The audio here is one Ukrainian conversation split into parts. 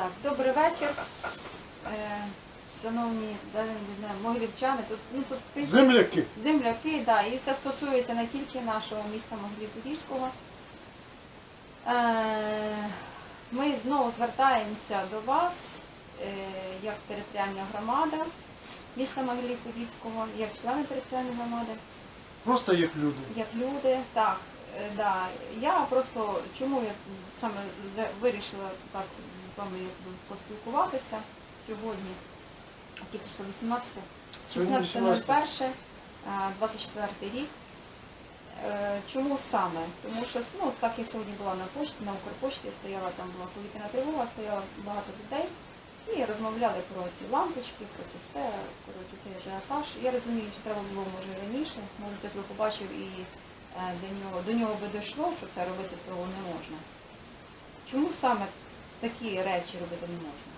Так, добрий вечір. Е, шановні да, не знаю, могилівчани, тут, ну, тут тисячі- Земляки. земляки, да, і це стосується не тільки нашого міста Могилів-Подільського. Е, ми знову звертаємося до вас е, як територіальна громада міста Могилів-Подільського, як члени територіальної громади. Просто як люди. Як люди, так. е, Да. Я просто чому я саме за- вирішила так вами якби поспілкуватися сьогодні, який це 18 16.01, е, 24 рік. Е, Чому саме? Тому що ну, так я сьогодні була на почті, на Укрпочті, стояла там була повітряна тривога, стояло багато людей і розмовляли про ці лампочки, про це все, коротше, цей ажіотаж. Я розумію, що треба було може і раніше, може хтось би побачив і е, до нього, до нього би дійшло, що це робити цього не можна. Чому саме такі речі робити не можна?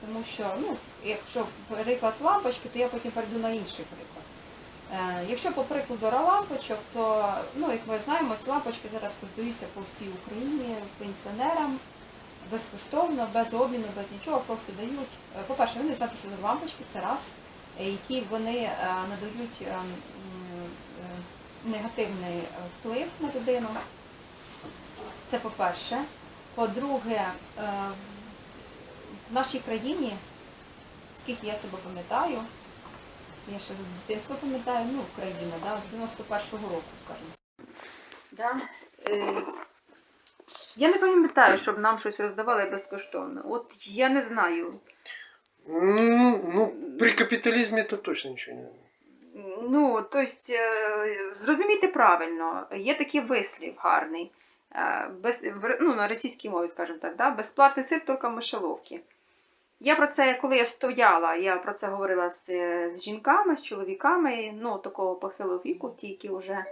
Тому що, ну, якщо приклад лампочки, то я потім перейду на інший приклад. Е, Якщо по прикладу лампочок, то, ну, як ми знаємо, ці лампочки зараз продаються по всій Україні пенсіонерам безкоштовно, без обміну, без нічого, просто дають. е, По-перше, вони знають, що це лампочки це раз, е, які вони надають негативний вплив на людину. Це по-перше. По-друге, е, в нашій країні, скільки я себе пам'ятаю, я ще з дитинства пам'ятаю, ну, Україна, да, з 91-го року, скажімо. Да? Е, я не пам'ятаю, щоб нам щось роздавали безкоштовно. От я не знаю. Ну, ну, при капіталізмі то точно нічого не. Ну, тобто, зрозумійте правильно, є такий вислів гарний. Е, Без, ну, на російській мові, скажімо так, да? безплатний сир тільки в мишеловки. Я про це, коли я стояла, я про це говорила з, з жінками, з чоловіками, ну, такого похилого віку, ті, які вже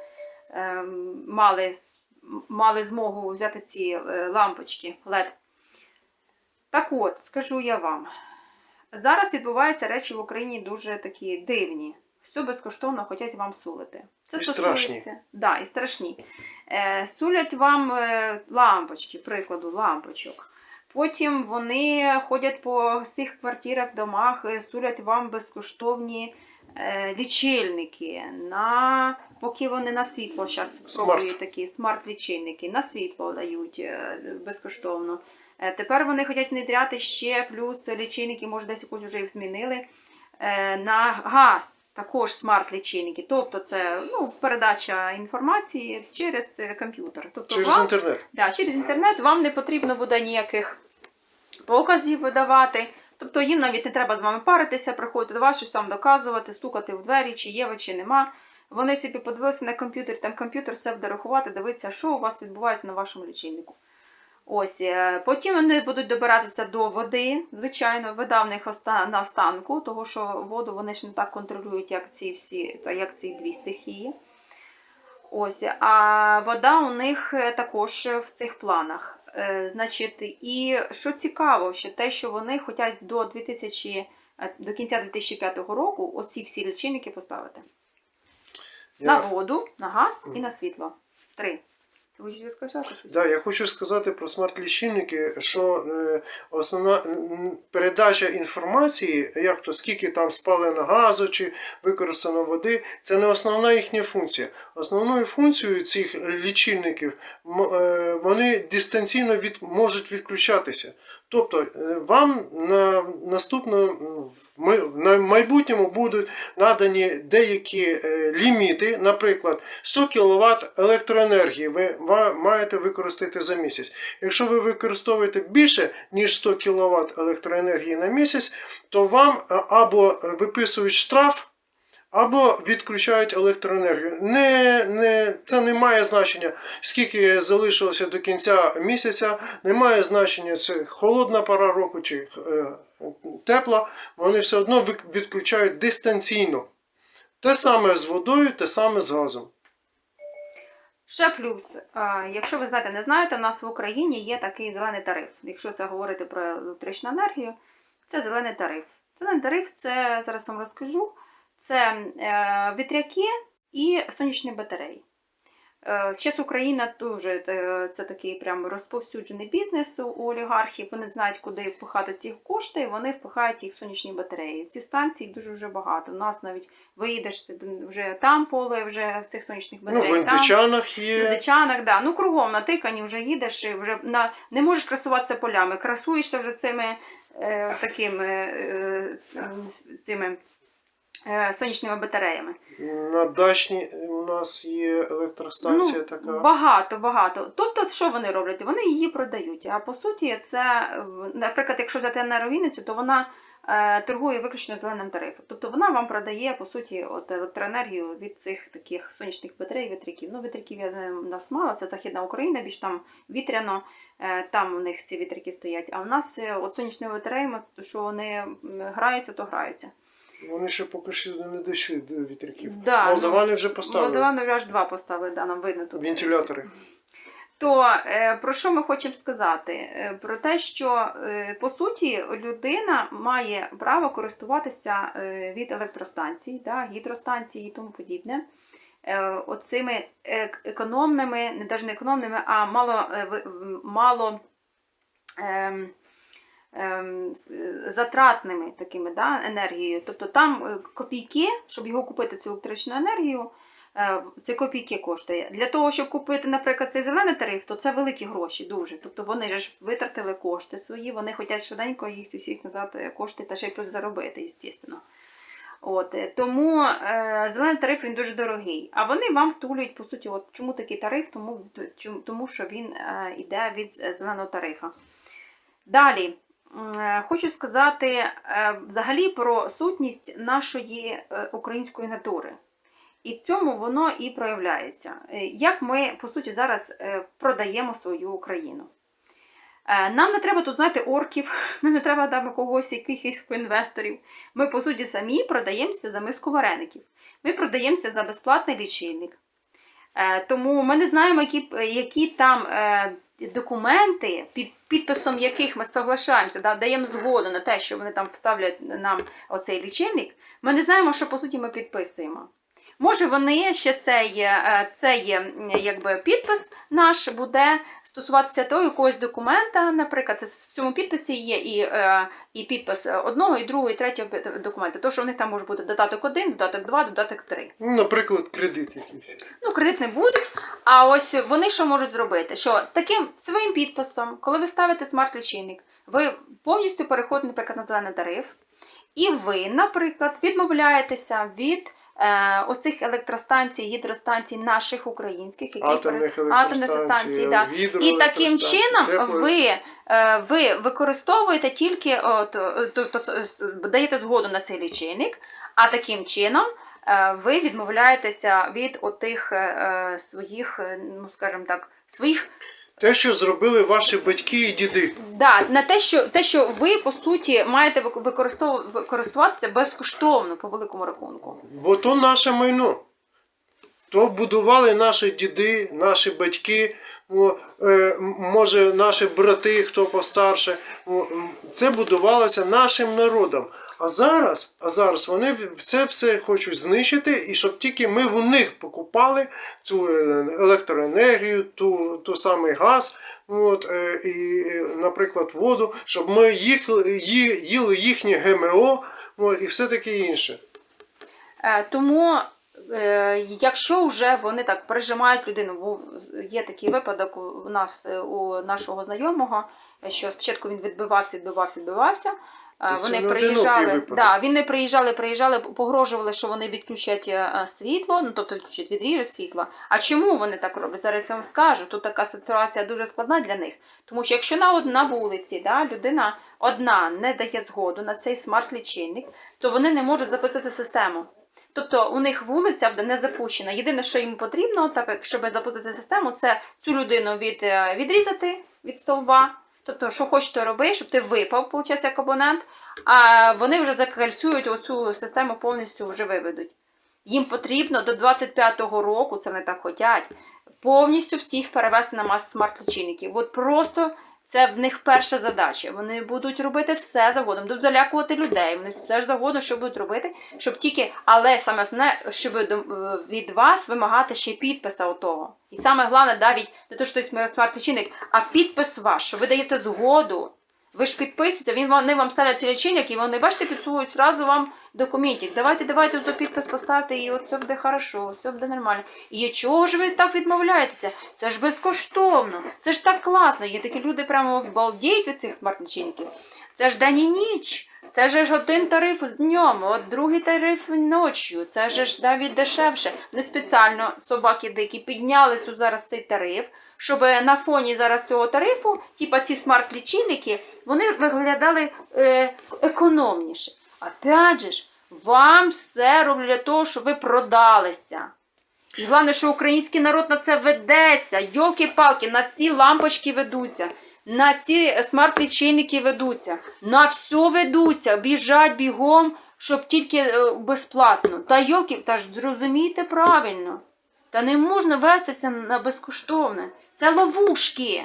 ем, мали, мали змогу взяти ці е, лампочки LED. Так от, скажу я вам, зараз відбуваються речі в Україні дуже такі дивні. Все безкоштовно хочуть вам сулити. Це І стосується- страшні. Да, і страшні. Е, сулять вам е, лампочки, прикладу, лампочок. Потім вони ходять по всіх квартирах, домах, е, сулять вам безкоштовні лічильники, на, поки вони на світло зараз пробують такі смарт-лічильники, на світло дають безкоштовно. Тепер вони хочуть внедряти ще плюс лічильники, може десь якусь вже їх змінили. Е, На газ також смарт-лічильники. Тобто це ну, передача інформації через е, комп'ютер. Тобто Через вам, інтернет. Да, через інтернет вам не потрібно буде ніяких показів видавати. Тобто їм навіть не треба з вами паритися, приходити до вас, щось там доказувати, стукати в двері, чи є ви, чи нема. Вони собі подивилися на комп'ютер, там комп'ютер все буде рахувати, дивитися, що у вас відбувається на вашому лічильнику. Ось, е, потім вони будуть добиратися до води. Звичайно, вода в них на останку, тому що воду вони ж не так контролюють, як ці всі, як ці дві стихії. Ось, а вода у них е, також в цих планах. Е, Значить, і що цікаво, що те, що вони хочуть до 2000, е, до кінця 2005 року оці всі лічильники поставити. На воду, на газ і на світло. Три. Ти сказати щось? да, я хочу сказати про смарт-лічильники, що е, основна передача інформації, як то скільки там спалено газу чи використано води, це не основна їхня функція. Основною функцією цих лічильників е, вони дистанційно від, можуть відключатися. Тобто е, вам на наступно на майбутньому будуть надані деякі е, ліміти, наприклад, 100 кВт електроенергії ви маєте використати за місяць. Якщо ви використовуєте більше ніж 100 кВт електроенергії на місяць, то вам або виписують штраф. Або відключають електроенергію. Не, не, це не має значення, скільки залишилося до кінця місяця, не має значення, це холодна пора року чи е, тепла, вони все одно відключають дистанційно. Те саме з водою, те саме з газом. Ще плюс, якщо ви знаєте, не знаєте, у нас в Україні є такий зелений тариф. Якщо це говорити про електричну енергію, це зелений тариф. Зелений тариф це зараз вам розкажу. Це е, вітряки і сонячні батареї. Зараз Україна дуже е, це такий прям розповсюджений бізнес у олігархів. Вони знають, куди впихати ці кошти, і вони впихають їх в сонячні батареї. Ці станції дуже вже багато. У нас навіть виїдеш вже там поле, вже в цих сонячних Ну, батареях. в там. індичанах В є. Дичанах, да. Ну кругом натикані вже їдеш і вже на не можеш красуватися полями. Красуєшся вже цими е, такими е, е, цими е, сонячними батареями. На дачні у нас є електростанція ну, така. Багато, багато. Тобто, що вони роблять? Вони її продають. А по суті, це, е, наприклад, якщо взяти енерговінницю, то вона е, торгує виключно зеленим тарифом. Тобто вона вам продає по суті от електроенергію від цих таких сонячних батарей, вітряків. Ну, вітряків я у нас мало, це Західна Україна, більш там вітряно, е, там у них ці вітряки стоять. А в нас е, от сонячними батареями, що вони граються, то граються. Вони ще поки що не дійшли до вітряків. Да, Молдавани вже поставили Молдавани вже аж два поставили, да, нам видно тут. вентилятори. То е, про що ми хочемо сказати? Е, Про те, що е, по суті людина має право користуватися е, від електростанцій, да, гідростанцій і тому подібне. е, Оцими економними, не навіть не економними, а мало, е, мало ем, затратними такими да, енергією. Тобто там е, копійки, щоб його купити цю електричну енергію, е, це копійки коштує. Для того, щоб купити, наприклад, цей зелений тариф, то це великі гроші дуже. Тобто вони ж витратили кошти свої, вони хочуть швиденько їх всіх назад е, кошти та ще й плюс заробити, звісно. От, е, тому е, зелений тариф він дуже дорогий. А вони вам втулюють, по суті, от чому такий тариф? Тому, тому що він е, йде від е, зеленого тарифа. Далі. Е, Хочу сказати е, взагалі про сутність нашої е, української натури. І цьому воно і проявляється. Як ми, по суті, зараз продаємо свою Україну. Нам не треба тут знати орків, нам не треба там когось, якихось інвесторів. Ми, по суті, самі продаємося за миску вареників. Ми продаємося за безплатний лічильник. Тому ми не знаємо, які, які там документи, під підписом яких ми соглашаємося, да, даємо згоду на те, що вони там вставлять нам оцей лічильник. Ми не знаємо, що по суті ми підписуємо. Може, вони ще цей, е, цей якби, підпис наш буде стосуватися того якогось документа. Наприклад, в цьому підписі є і, е, і підпис одного, і другого, і третього документа. То, що в них там може бути додаток 1, додаток 2, додаток 3. Ну, наприклад, кредит якийсь. Ну, кредит не будуть. А ось вони що можуть зробити? Що таким своїм підписом, коли ви ставите смарт-лічильник, ви повністю переходите, наприклад, на зелений тариф, і ви, наприклад, відмовляєтеся від е, оцих електростанцій, гідростанцій наших українських, які Атомних електростанцій, станцій, да. І таким чином тепло- ви, е, ви використовуєте тільки от, е, тобто, даєте згоду на цей лічильник, а таким чином е, ви відмовляєтеся від отих е, е, своїх, е, ну скажімо так, своїх Те, що зробили ваші батьки і діди. да, на те, що те, що ви по суті маєте вик- використову- безкоштовно по великому рахунку. Бо то наше майно. То будували наші діди, наші батьки, е, може наші брати, хто постарше. Це будувалося нашим народом. А зараз, а зараз вони це все хочуть знищити, і щоб тільки ми в них покупали цю е, електроенергію, ту, ту самий газ, от, е, і, наприклад, воду, щоб ми їх, ї- їли їхнє ГМО от, і все таке інше. Е, Тому, якщо вже вони так прижимають людину, бо є такий випадок у нас у нашого знайомого, що спочатку він відбивався, відбивався, відбивався. Е, Вони приїжджали, да, він не приїжджали, приїжджали, погрожували, що вони відключать е, світло, ну тобто відключать, відріжуть світло. А чому вони так роблять? Зараз я вам скажу. Тут така ситуація дуже складна для них. Тому що якщо на, на вулиці да, людина одна не дає згоду на цей смарт-лічильник, то вони не можуть запустити систему. Тобто у них вулиця не запущена. Єдине, що їм потрібно, так щоб запустити систему, це цю людину від, е, відрізати від столба. Тобто, що хочеш, то роби, щоб ти випав, виходить, як абонент, а вони вже закальцюють оцю систему повністю вже виведуть. Їм потрібно до 25-го року, це вони так хочуть, повністю всіх перевести на мас смарт-лічильників. От просто Це в них перша задача. Вони будуть робити все завгодно, будуть залякувати людей. Вони все ж завгодно, що будуть робити, щоб тільки, але саме основне, щоб е, від вас вимагати ще підписа отого. І саме головне, навіть не то, що хтось смарт-лічильник, а підпис ваш, що ви даєте згоду. Ви ж підписуєте, він вони вам ставлять цей лічильник, і вони, бачите, підсують зразу вам документик. Давайте, давайте тут підпис поставте, і от буде хорошо, все буде нормально. І чого ж ви так відмовляєтеся? Це ж безкоштовно, це ж так класно. Є такі люди прямо балдіють від цих смарт-лічильників. Це ж день і ніч. Це ж один тариф днем, от другий тариф ночі. Це ж навіть дешевше. Не спеціально собаки дикі підняли цю зараз цей тариф, щоб на фоні зараз цього тарифу, типа ці смарт-лічильники, вони виглядали е, економніше. Опять же ж, вам все роблять для того, щоб ви продалися. І головне, що український народ на це ведеться. Йолки-палки, на ці лампочки ведуться, на ці смарт-лічильники ведуться, на все ведуться, біжать бігом, щоб тільки е, безплатно. Та йолки, та ж зрозумійте правильно. Та не можна вестися на безкоштовне. Це ловушки.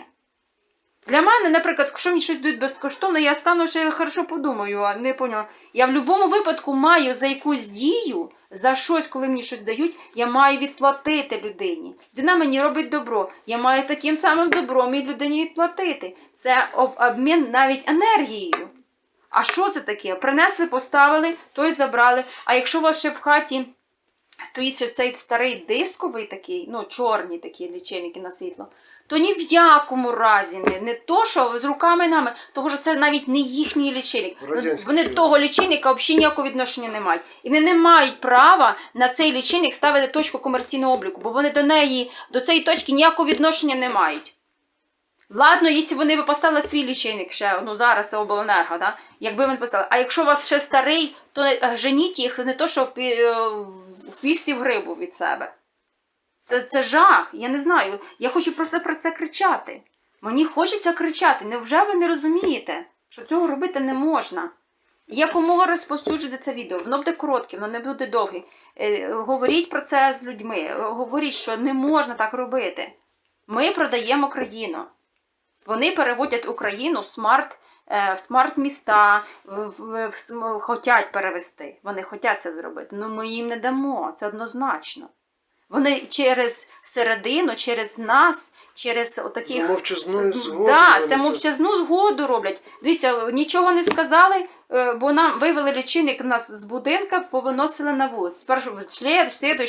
Для мене, наприклад, якщо мені щось дають безкоштовно, я стану ще хорошо подумаю, а не поняла. Я в будь-якому випадку маю за якусь дію, за щось, коли мені щось дають, я маю відплатити людині. Людина мені робить добро. Я маю таким самим добром і людині відплатити. Це обмін навіть енергією. А що це таке? Принесли, поставили, той забрали. А якщо у вас ще в хаті стоїть ще цей старий дисковий такий, ну, чорні такі лічильники на світло, то ні в якому разі не, не то, що з руками нами, тому що це навіть не їхній лічильник. Радянський Вони Союз. того лічильника взагалі ніякого відношення не мають. І вони не мають права на цей лічильник ставити точку комерційного обліку, бо вони до неї, до цієї точки ніякого відношення не мають. Ладно, якщо вони б поставили свій лічильник ще, ну зараз це обленерго, да? якби вони поставили. А якщо у вас ще старий, то е, женіть їх не то, що в пі- е, в хвісті в грибу від себе. Це, це жах. Я не знаю. Я хочу просто про це кричати. Мені хочеться кричати. Невже ви не розумієте, що цього робити не можна? Якомога розповсюджуйте це відео. Воно буде коротке, воно не буде довге. Е, Говоріть про це з людьми. Говоріть, що не можна так робити. Ми продаємо країну. Вони переводять Україну в смарт, в міста, в, в, в, см- хотять перевести. Вони хочуть це зробити. Ну ми їм не дамо, це однозначно. Вони через середину, через нас, через За отаких. мовчазною З- Да, це мовчазну згоду роблять. Дивіться, нічого не сказали, е, бо нам вивели лічильник нас з будинка, повиносили на вулицю. Тепер слід,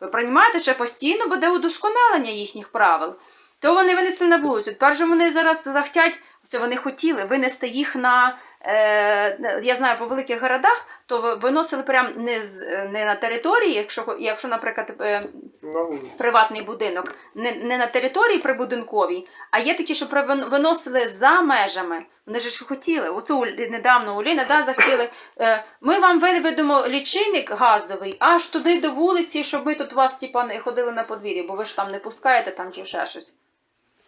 ви розумієте, що постійно буде удосконалення їхніх правил. То вони винесли на вулицю. Тепер же вони зараз захотять, це вони хотіли винести їх на. Е, я знаю, по великих городах, то виносили прямо не, з, не на території, якщо, якщо наприклад, е, на приватний будинок не, не на території прибудинковій, а є такі, що виносили за межами. Вони ж хотіли. Оцю недавно у Ліна да, захотіли. Е, ми вам виведемо лічильник газовий аж туди до вулиці, щоб ми тут вас типа, не ходили на подвір'ї, бо ви ж там не пускаєте там чи ще щось.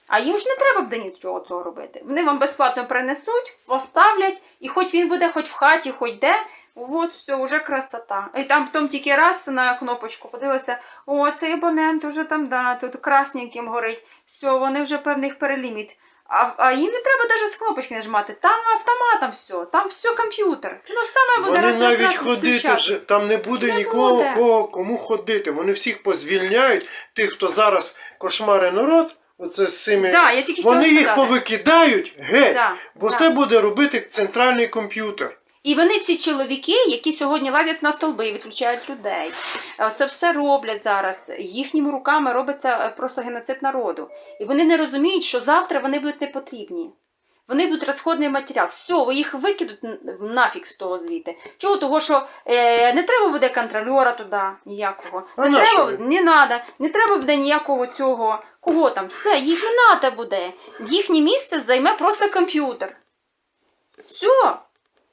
А їм ж не треба буде нічого цього робити. Вони вам безплатно принесуть, поставлять, і хоч він буде хоч в хаті, хоч де, от все, вже красота. І там потім тільки раз на кнопочку подивилася, о, цей абонент уже там, да, тут красненьким горить, все, вони вже певних переліміт. А, а їм не треба навіть з кнопочки нажимати, там автоматом все, там все комп'ютер. Ну саме буде Вони навіть ходити вже там не буде Не нікого, буде. кого кому ходити. Вони всіх позвільняють. Тих, хто зараз кошмари народ, оце з цими. Да, я тільки вони їх сказати. повикидають геть, Да, бо да. це буде робити центральний комп'ютер. І вони ці чоловіки, які сьогодні лазять на столби і відключають людей. Це все роблять зараз. Їхніми руками робиться е, просто геноцид народу. І вони не розуміють, що завтра вони будуть не потрібні. Вони будуть розходний матеріал. Все, ви їх викидуть нафіг з того звідти. Чого? Того, що е, не треба буде контрольора туди ніякого. А Не треба, що не надо, не треба буде ніякого цього. Кого там? Все, їх не треба буде. Їхнє місце займе просто комп'ютер. Все.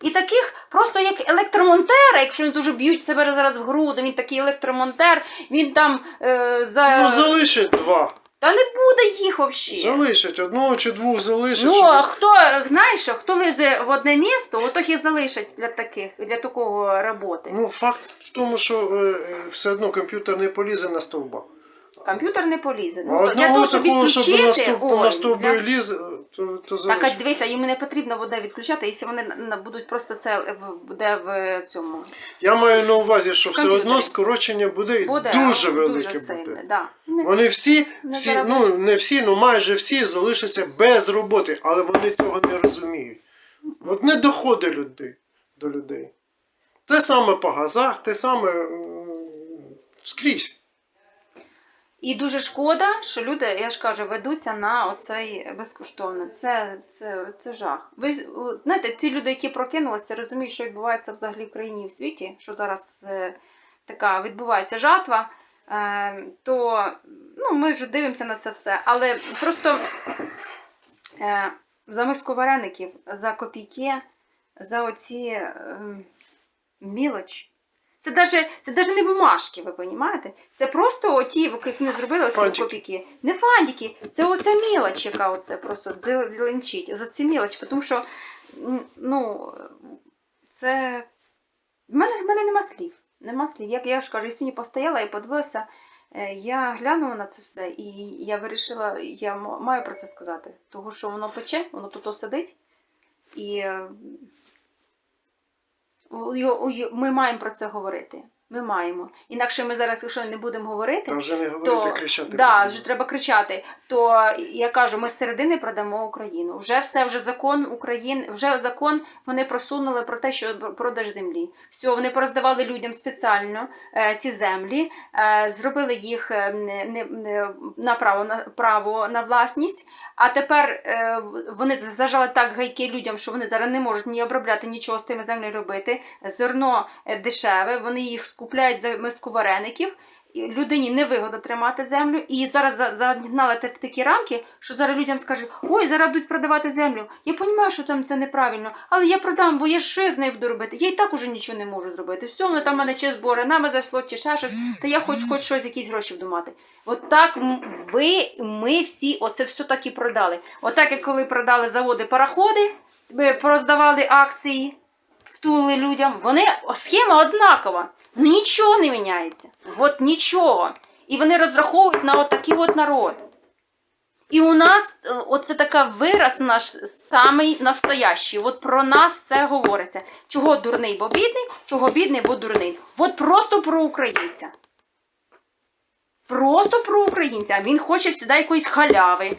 І таких просто як електромонтера, якщо вони дуже б'ють себе зараз в груди, він такий електромонтер, він там е, за. Ну залишить два. Та не буде їх взагалі. Залишать одного чи двох залишить. Ну, щоб- а хто, знаєш, хто лизе в одне місто, от і залишать для таких, для такого роботи. Ну, факт в тому, що е, е, все одно комп'ютер не полізе на стовба. Комп'ютер не полізе. Ну, то для того, щоб такого, щоб на, відключити, стовп, ой, на стовби для- ліз, то, то Так, а дивися, їм не потрібно вода відключати, якщо вони на- будуть просто це в- буде в цьому. Я маю на увазі, що все Комп'ютері. одно скорочення буде, і Буде дуже велике сильне. буде. Да. Не- Вони всі, Не всі зараз. ну не всі, ну майже всі залишаться без роботи, але вони цього не розуміють. От не доходить людей до людей. Те саме по газах, те саме м, скрізь. І дуже шкода, що люди, я ж кажу, ведуться на оцей безкоштовне. Це, це, це жах. Ви знаєте, ті люди, які прокинулися, розуміють, що відбувається взагалі в країні і в світі, що зараз е, така відбувається жатва, е, то ну, ми вже дивимося на це все. Але просто е, за миску вареників, за копійки, за оці е, мілочі. Це даже, це даже не бумажки, ви розумієте? Це просто оті, як вони зробили оці копійки. Не фантики, це оця мілоч, яка оце просто дзел- дзеленчить. За ці мілочі, тому що ну, це. В мене, в мене нема слів. Нема слів. Як я ж кажу, я сьогодні постояла і подивилася, е, я глянула на це все, і я вирішила, я маю про це сказати. Тому що воно пече, воно тут сидить. І ми маємо про це говорити. Ми маємо. Інакше ми зараз, якщо не будемо говорити, Та вже не говорити, то, кричати. да, вже треба кричати. То я кажу, ми з середини продамо Україну. Вже все, вже закон України, вже закон вони просунули про те, що продаж землі. Все, вони пороздавали людям спеціально е, ці землі, е, зробили їх е, не, не, не, на право на право на власність. А тепер е, вони зажали так гайки людям, що вони зараз не можуть ні обробляти нічого з тими землею робити. Зерно е, дешеве, вони їх скупляють за миску вареників. Людині невигодно тримати землю, і зараз загнали в такі рамки, що зараз людям скажуть, ой, зараз будуть продавати землю. Я розумію, що там це неправильно, але я продам, бо я що з нею буду робити? Я і так уже нічого не можу зробити. Все, воно там мене чи збори, нами зайшло, чи ще щось, та я хоч хоч щось, якісь гроші буду мати. От так ви, ми всі оце все так і продали. Отак, як коли продали заводи пароходи, ви пороздавали акції, втулили людям, вони схема однакова. Нічого не міняється. От нічого. І вони розраховують на отакий от народ. І у нас е, оце така вираз наш самий настоящий. От про нас це говориться. Чого дурний, бо бідний, чого бідний, бо дурний. От просто про українця. Просто про українця. Він хоче всіда якоїсь халяви.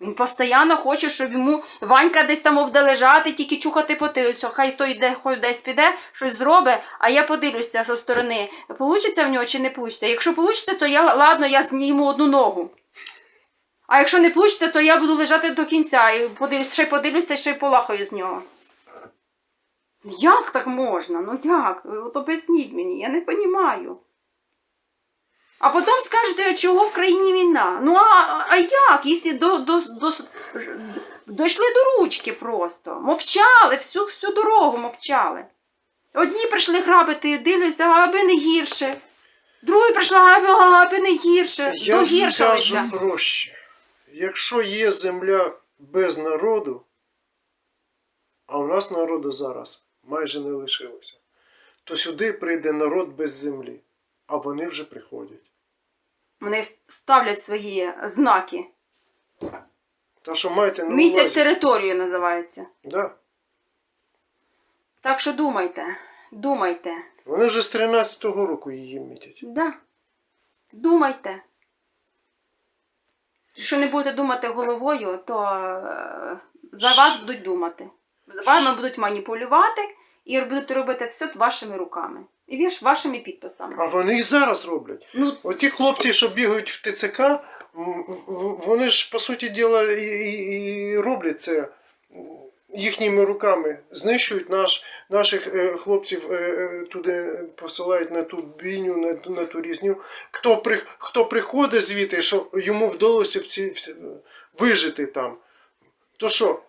Він постійно хоче, щоб йому Ванька десь там обдалежати, тільки чухати потилицю. Хай той йде, хоч десь піде, щось зробить, а я подивлюся зі сторони, получиться в нього чи не получиться. Якщо получиться, то я ладно, я зніму одну ногу. А якщо не получиться, то я буду лежати до кінця і подивлюся, ще подивлюся, ще й полахаю з нього. Як так можна? Ну як? От об'ясніть мені, я не розумію. А потім скажете, чого в країні війна? Ну а, а як? Якщо до, до, до, дійшли до ручки просто. Мовчали, всю, всю дорогу мовчали. Одні прийшли грабити, дивляться, аби не гірше. Другі прийшли, аби, аби не гірше. Я скажу проще. Якщо є земля без народу, а у нас народу зараз майже не лишилося, то сюди прийде народ без землі, а вони вже приходять. Вони ставлять свої знаки. Та що маєте на Мійте увазі? територію називається. Да. Так що думайте, думайте. Вони вже з 13-го року її мітять. Да. Думайте. Якщо не будете думати головою, то е, за вас будуть думати. За вами будуть маніпулювати і будуть робити все вашими руками. І віж вашими підписами. А вони і зараз роблять. Ну, Оті хлопці, що бігають в ТЦК, вони ж, по суті діла, і, і, і роблять це їхніми руками. Знищують наш, наших е, хлопців, е, е, туди посилають на ту бійню, на, на ту різню. Хто, при, хто приходить звідти, що йому вдалося в ці, всі- вижити там, то що?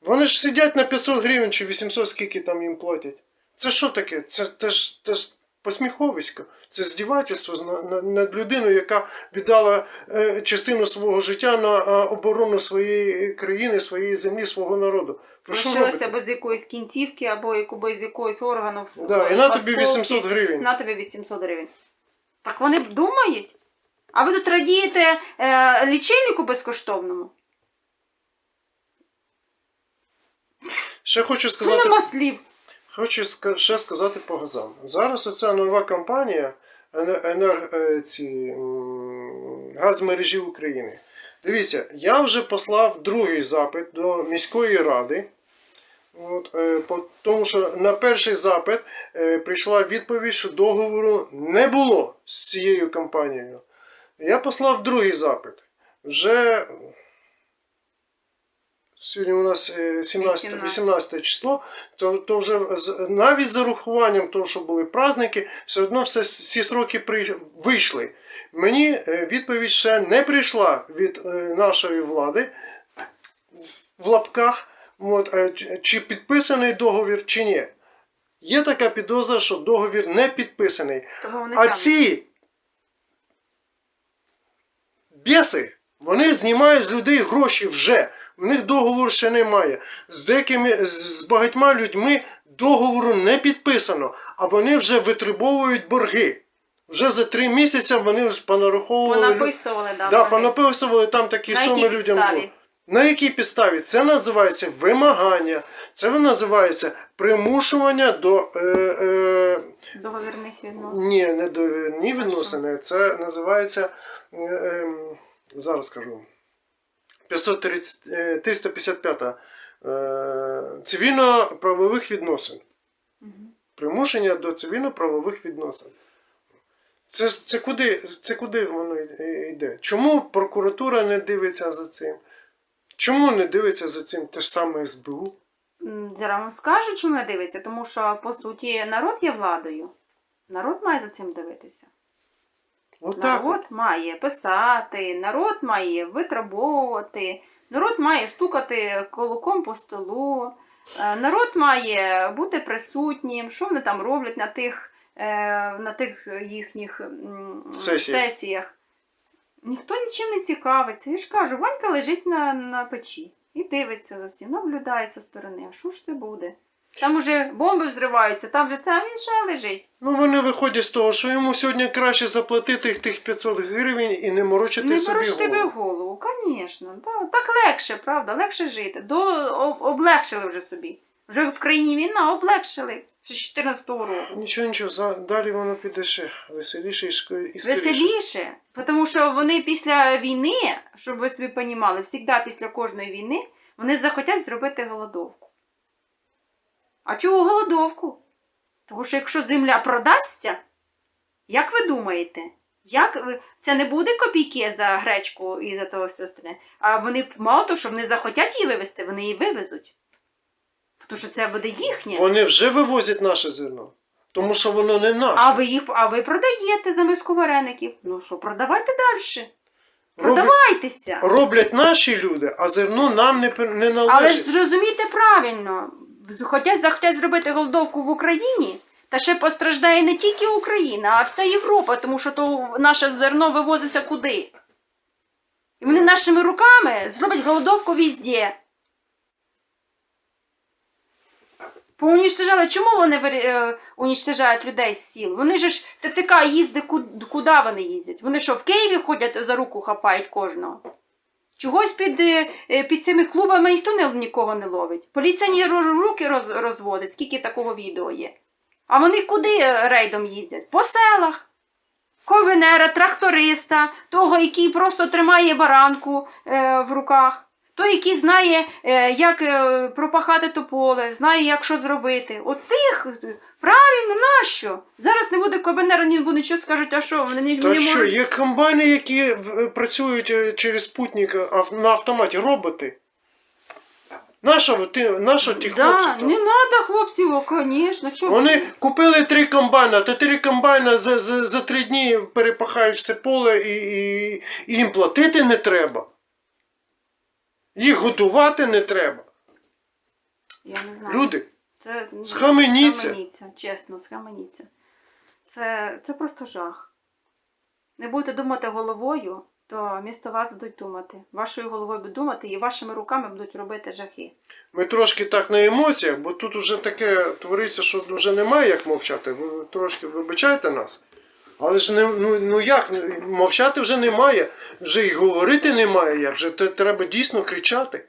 Вони ж сидять на 500 гривень чи 800, скільки там їм платять. Це що таке? Це, це ж, це ж посміховисько. Це здівательство з- на- на- над людиною, яка віддала е, частину свого життя на е, оборону своєї країни, своєї землі, свого народу. Лишилися без якоїсь кінцівки або без якогось органу. Да, і на тобі 800 гривень. На тобі 800 гривень. Так вони думають. А ви тут радієте е, лічильнику безкоштовному? Ще хочу Ну, сказати. нема слів. Хочу ще сказати по газам. Зараз оця нова компанія Ене- енер... е, ці, газмережі України. Дивіться, я вже послав другий запит до міської ради. От, е, тому що на перший запит е, прийшла відповідь, що договору не було з цією компанією. Я послав другий запит. Вже сьогодні у нас е, 17, 18. 18 число, то, то вже навіть з урахуванням того, що були праздники, все одно все, всі сроки при, вийшли. Мені е, відповідь ще не прийшла від е, нашої влади в лапках, от, е, чи- підписаний договір, чи ні. Є така підозра, що договір не підписаний. А ці біси, вони знімають з людей гроші вже. У них договору ще немає. З деякими, з, багатьма людьми договору не підписано, а вони вже витребовують борги. Вже за три місяці вони понараховували. Понаписували, да. Да, понаписували там такі На суми якій людям. підставі? На якій підставі? Це називається вимагання, це називається примушування до. Е, е, Договірних відносин. ні, не до ні відносини. Це називається. Е, ем, зараз скажу. 530, е, 355 е, цивільно-правових відносин. Примушення до цивільно-правових відносин. Це, це, куди, це куди воно йде? Чому прокуратура не дивиться за цим? Чому не дивиться за цим те ж саме СБУ? Зараз вам скажу, чому не дивиться, тому що по суті народ є владою. Народ має за цим дивитися. Отак. от. народ має писати, народ має витребовувати, народ має стукати кулаком по столу, е, народ має бути присутнім, що вони там роблять на тих, е, на тих їхніх м, Сесіях. сесіях. Ніхто нічим не цікавиться. Я ж кажу, Ванька лежить на, на печі і дивиться за всім, наблюдає зі сторони. А що ж це буде? Там уже бомби взриваються, там вже це, а він ще лежить. Ну вони виходять з того, що йому сьогодні краще заплатити тих 500 гривень і не морочити Не собі мороч тебе голову. голову, звісно. Да, так легше, правда, легше жити. До, об, облегшили вже собі. Вже в країні війна облегшили з 14-го року. Нічого, нічого, за- далі воно піде ще веселіше і і скоріше. Веселіше, тому що вони після війни, щоб ви собі понімали, завжди після кожної війни вони захотять зробити голодовку. А чого голодовку? Тому що якщо земля продасться, як ви думаєте, як ви... це не буде копійки за гречку і за того все остальне, а вони мало того, що вони захотять її вивезти, вони її вивезуть. Тому що це буде їхнє. Вони вже вивозять наше зерно, тому що воно не наше. А ви їх а ви продаєте за миску вареників. Ну що, продавайте далі. Продавайтеся. роблять наші люди, а зерно нам не, не належить. Але ж зрозумійте правильно, хотять, захотять зробити голодовку в Україні, та ще постраждає не тільки Україна, а вся Європа, тому що то наше зерно вивозиться куди. І вони нашими руками зроблять голодовку везде. Поуніштежали. Чому вони е, уніштежають людей з сіл? Вони ж ТЦК їздить, куди вони їздять? Вони що, в Києві ходять за руку хапають кожного? Чогось під, е, е, під цими клубами ніхто не, нікого не ловить. Поліція ні руки роз, розводить, скільки такого відео є. А вони куди е, рейдом їздять? По селах. Ковенера, тракториста, того, який просто тримає баранку е, в руках. Той, який знає, е, як е, пропахати то поле, знає, як що зробити. От тих, правильно, нащо? Зараз не буде Ковенера, ні буде нічого скажуть, а що, вони не, Та не що, можуть. є комбайни, які працюють е, через спутник е, на автоматі, роботи. Нащо ти, нащо ті да, хлопці? там? не треба хлопців, звісно. Чого Вони купили три комбайна, то три комбайна за, за, за три дні перепахають все поле і, і, і їм платити не треба. Їх готувати не треба. Я не знаю. Люди, Це ну, Схаменіться. схаменіться, чесно, схаменіться. Це, це просто жах. Не будете думати головою, то місто вас будуть думати. Вашою головою будуть думати і вашими руками будуть робити жахи. ми трошки так на емоціях, бо тут вже таке твориться, що вже немає як мовчати. Ви трошки вибачайте нас. Але ж не, ну, ну як, мовчати вже немає, вже і говорити немає як, вже треба дійсно кричати.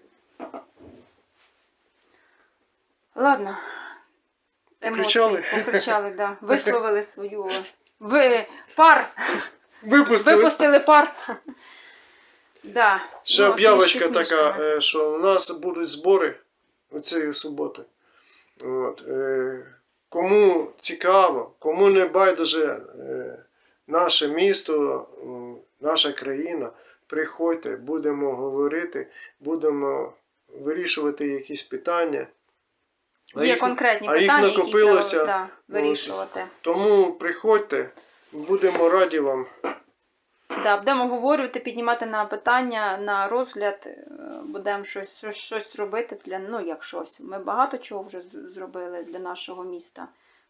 Ладно. Покричали? Емоції. Покричали, да. Висловили свою. Ви пар. Випустили. Випустили пар. Да. Ще Ну, об'явочка така, е, що у нас будуть збори цієї суботи. От, е, кому цікаво, кому не байдуже е, наше місто, наша країна, приходьте, будемо говорити, будемо вирішувати якісь питання. А Є їх- конкретні а їх накопилося, які треба да, вирішувати. Тому приходьте, будемо раді вам. Да, будемо обговорювати, піднімати на питання, на розгляд, е, будемо щось, щось, робити для, ну як щось. Ми багато чого вже зробили для нашого міста.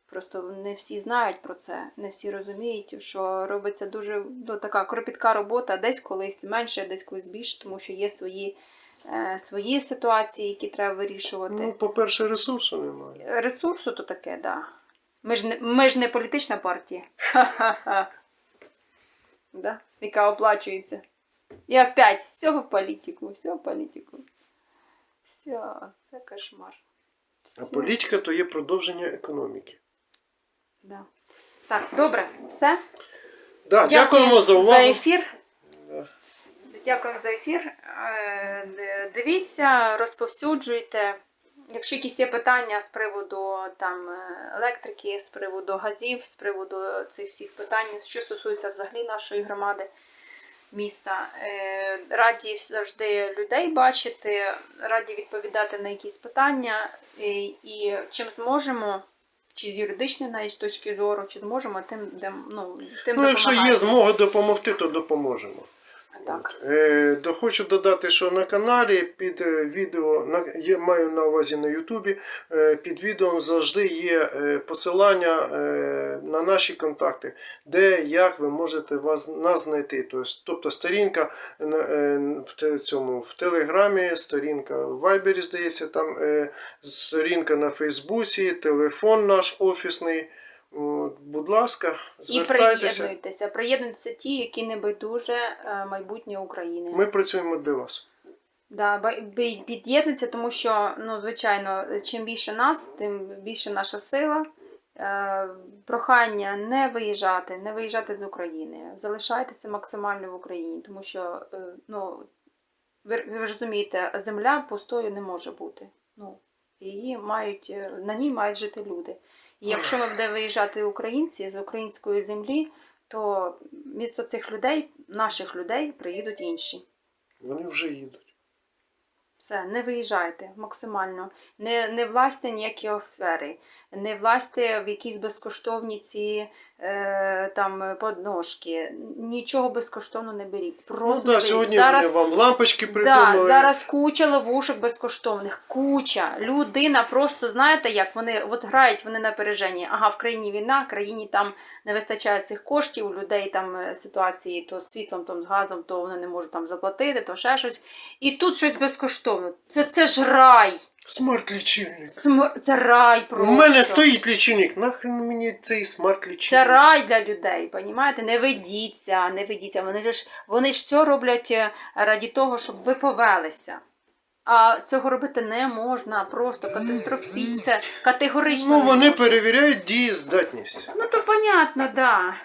Просто не всі знають про це, не всі розуміють, що робиться дуже ну, така кропітка робота, десь колись менше, десь колись більше, тому що є свої, е, свої ситуації, які треба вирішувати. Ну, по-перше, ресурсу немає. Ресурсу то таке, да. Ми ж не, ми ж не політична партія. Да? Яка оплачується. І опять все в політику, все в політику. Все, це кошмар. А політика то є продовження економіки. Да. Так, добре, все. Да, дякуємо за увагу. За ефір. Да. Дякуємо за ефір. Е, Дивіться, розповсюджуйте. Якщо якісь є питання з приводу там е, електрики, з приводу газів, з приводу цих всіх питань, що стосується взагалі нашої громади міста, е, раді завжди людей бачити, раді відповідати на якісь питання і, і чим зможемо. Чи з юридичної навіть точки зору, чи зможемо тим, де ну, тим Ну, якщо є змога допомогти, то допоможемо. Так. Е, хочу додати, що на каналі під е, відео, на, є, маю на увазі на Ютубі, е, під відео завжди є е, посилання е, на наші контакти, де як ви можете вас, нас знайти. Тобто, сторінка е, в, цьому, в Телеграмі, сторінка в Вайбері, здається, там е, сторінка на Фейсбуці, телефон наш офісний. От, будь ласка, І приєднуйтеся. Приєднуйтеся ті, які не байдуже е, майбутнє України. Ми працюємо для вас. Да, під'єднуйтеся, тому що, ну, звичайно, чим більше нас, тим більше наша сила. Е, Прохання не виїжджати, не виїжджати з України. Залишайтеся максимально в Україні, тому що, е, ну, ви, ви розумієте, земля пустою не може бути. Ну, її мають, е, на ній мають жити люди. І якщо ми будемо виїжджати українці з української землі, то місто цих людей, наших людей, приїдуть інші. Вони вже їдуть. Все, не виїжджайте максимально. Не, не влазьте ніякі афери, не влазьте в якісь безкоштовні ці е, там подножки. Нічого безкоштовно не беріть. Ну Просто так, беріть. сьогодні зараз, вам лампочки придумали. да, зараз куча ловушок безкоштовних. Куча. Людина просто знаєте, як вони от грають вони на переженні. Ага, в країні війна, в країні там не вистачає цих коштів, у людей там е, ситуації то з світлом, то з газом, то вони не можуть там заплатити, то ще щось. І тут щось безкоштовно. Це, це ж рай. Смарт-лічильник. См- Це рай просто. У мене стоїть лічильник. Нахрен мені цей Це смарт-лічильник? рай для людей, понімаєте? Не ведіться, не ведіться. Вони ж вони ж все роблять е, раді того, щоб ви повелися. А цього робити не можна, просто катастрофічно, категорично. Ну, не вони можна. перевіряють дієздатність. Ну то понятно, да.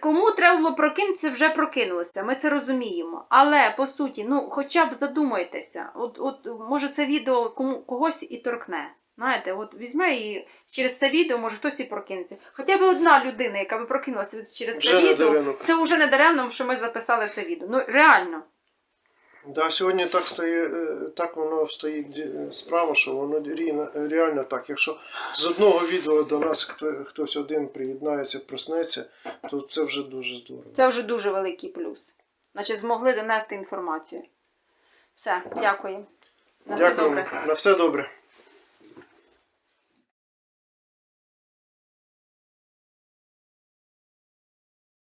Кому треба було прокинутися, вже прокинулися. Ми це розуміємо. Але по суті, ну хоча б задумайтеся. От, от може це відео кому когось і торкне. Знаєте, от візьме і через це відео може хтось і прокинеться. Хоча б одна людина, яка би прокинулася через це не відео, це вже не даремно, що ми записали це відео. Ну реально. Да, сьогодні так стає, е, так воно стоїть справа, що воно реально так. Якщо з одного відео до нас хтось один приєднається, проснеться, то це вже дуже здорово. Це вже дуже великий плюс. Значить, змогли донести інформацію. Все, дякую. На все добре. На все добре.